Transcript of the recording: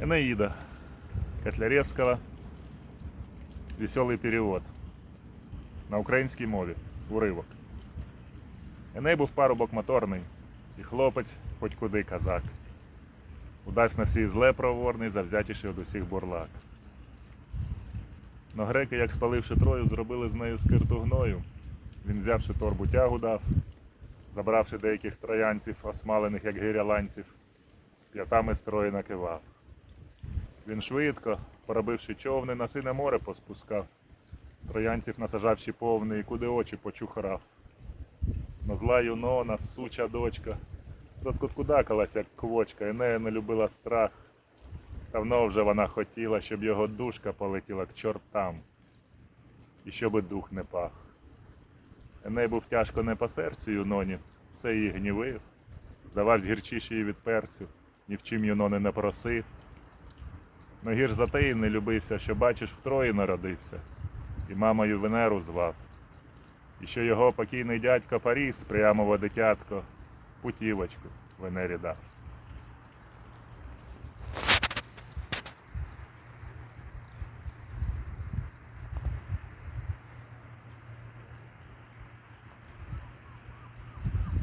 Энеида Котляревського. Веселий перевод. На українській мові. Уривок. Еней був парубок моторний, і хлопець хоч куди казак. Удач на всі зле проворний, завзятіший від усіх бурлак. Но греки, як спаливши трою, зробили з нею скирту гною. Він взявши торбу тягу дав, забравши деяких троянців, осмалених, як гиряланців, п'ятами строї накивав. Він швидко, поробивши човни, на сине море поспускав, троянців насажавши повний, куди очі почухрав. Но зла юнона, суча дочка, розкуткудакалась, як квочка, і нею не любила страх. Давно вже вона хотіла, щоб його душка полетіла к чортам, і щоби дух не пах. Еней був тяжко не по серцю юноні, все її гнівив, здававсь гірчіший від перцю, ні в чим юнони не просив. Но гір за те і не любився, що бачиш, в Трої народився, і мамою Венеру звав. І що його покійний дядько Паріс, прямо дитятко, путівочку Венері дав.